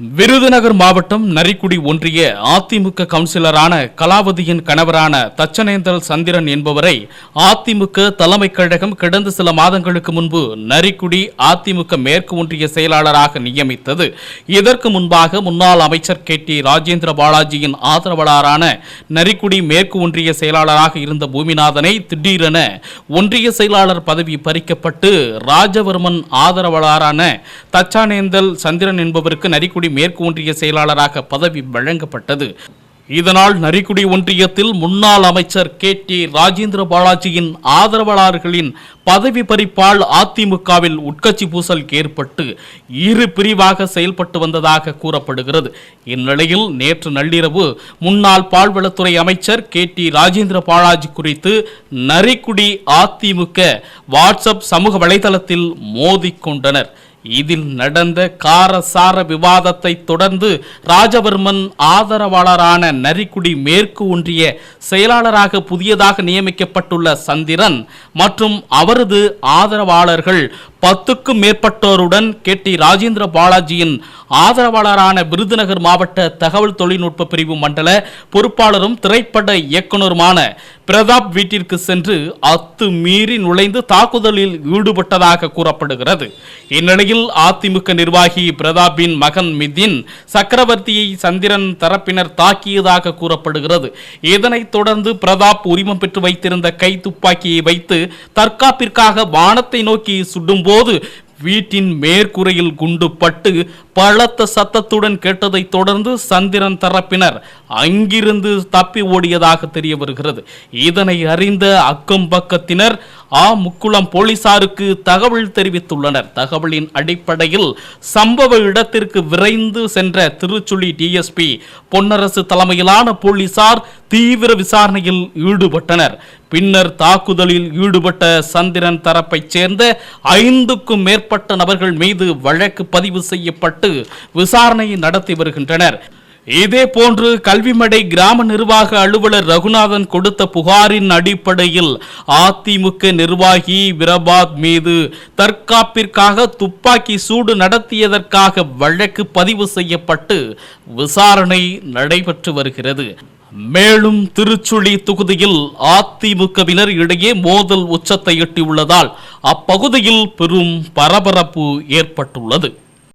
விருதுநகர் மாவட்டம் நரிக்குடி ஒன்றிய அதிமுக கவுன்சிலரான கலாவதியின் கணவரான தச்சனேந்தல் சந்திரன் என்பவரை அதிமுக தலைமை கழகம் கடந்த சில மாதங்களுக்கு முன்பு நரிக்குடி அதிமுக மேற்கு ஒன்றிய செயலாளராக நியமித்தது. இதற்கு முன்பாக முன்னாள் அமைச்சர் கே டி ராஜேந்திர பாலாஜியின் ஆதரவாளரான நரிக்குடி மேற்கு ஒன்றிய செயலாளராக இருந்த பூமிநாதனை திடீரென ஒன்றிய செயலாளர் பதவி பறிக்கப்பட்டு ராஜவர்மன் ஆதரவாளரான தச்சானேந்தல் சந்திரன் என்பவருக்கு நரிக்குடி மேற்கு ஒன்றிய செயலாளராக பதவி வழங்கப்பட்டது. இதனால் நரிக்குடி ஒன்றியத்தில் முன்னாள் அமைச்சர் கே டி ராஜேந்திர பாலாஜியின் ஆதரவாளர்களின் பதவி பறிப்பால் அதிமுகவில் உட்கட்சி பூசல் ஏற்பட்டு இரு பிரிவாக செயல்பட்டு வந்ததாக கூறப்படுகிறது. இந்நிலையில் நேற்று நள்ளிரவு முன்னாள் பால்வளத்துறை அமைச்சர் கே டி ராஜேந்திர பாலாஜி குறித்து நரிக்குடி அதிமுக வாட்ஸ்அப் சமூக வலைதளத்தில் மோதிக்கொண்டனர் இதில் நடந்த காரசார விவாதத்தை தொடர்ந்து ராஜவர்மன் ஆதரவாளரான நரிக்குடி மேற்கு ஒன்றிய செயலாளராக புதியதாக நியமிக்கப்பட்டுள்ள சந்திரன் மற்றும் அவரது ஆதரவாளர்கள் பத்துக்கும் மேற்பட்டோருடன் கே டி ராஜேந்திர பாலாஜியின் ஆதரவாளரான விருதுநகர் மாவட்ட தகவல் தொழில்நுட்ப பிரிவு மண்டல பொறுப்பாளரும் திரைப்பட இயக்குனருமான பிரதாப் வீட்டிற்கு சென்று அத்துமீறி நுழைந்து தாக்குதலில் ஈடுபட்டதாக கூறப்படுகிறது. இந்நிலையில் அதிமுக நிர்வாகி பிரதாப்பின் மகன் மிதின் சக்கரவர்த்தியை சந்திரன் தரப்பினர் தாக்கியதாக கூறப்படுகிறது. இதனைத் தொடர்ந்து பிரதாப் உரிமம் பெற்று வைத்திருந்த கை துப்பாக்கியை வைத்து தற்காப்பிற்காக வானத்தை நோக்கி சுடும்போது வீட்டின் மேற்கூரையில் குண்டு பட்டு பலத்த சத்தத்துடன் கேட்டதைத் தொடர்ந்து சந்திரன் தரப்பினர் அங்கிருந்து தப்பி ஓடியதாக தெரிய வருகிறது. இதனை அறிந்த அக்கம் பக்கத்தினர் ஆ முக்குளம் போலீசாருக்கு தகவல் தெரிவித்துள்ளனர். தகவலின் அடிப்படையில் சம்பவ இடத்திற்கு விரைந்து சென்ற திருச்சுழி டிஎஸ்பி பொன்னரசு தலைமையிலான போலீசார் தீவிர விசாரணையில் ஈடுபட்டனர். பின்னர் தாக்குதலில் ஈடுபட்ட சந்திரன் தரப்பைச் சேர்ந்த ஐந்துக்கும் மேற்பட்ட நபர்கள் மீது வழக்கு பதிவு செய்யப்பட்டு விசாரணை நடத்தி வருகின்றனர். இதே போன்று கல்விமடை கிராம நிர்வாக அலுவலர் ரகுநாதன் கொடுத்த புகாரின் அடிப்படையில் அதிமுக நிர்வாகி பிரபாத் மீது தற்காப்பிற்காக துப்பாக்கி சூடு நடத்தியதற்காக வழக்கு பதிவு செய்யப்பட்டு விசாரணை நடைபெற்று வருகிறது. மேலும் திருச்சுழி தொகுதியில் அதிமுகவினர் இடையே மோதல் உச்சத்தை எட்டியுள்ளதால் அப்பகுதியில் பெரும் பரபரப்பு ஏற்பட்டுள்ளது.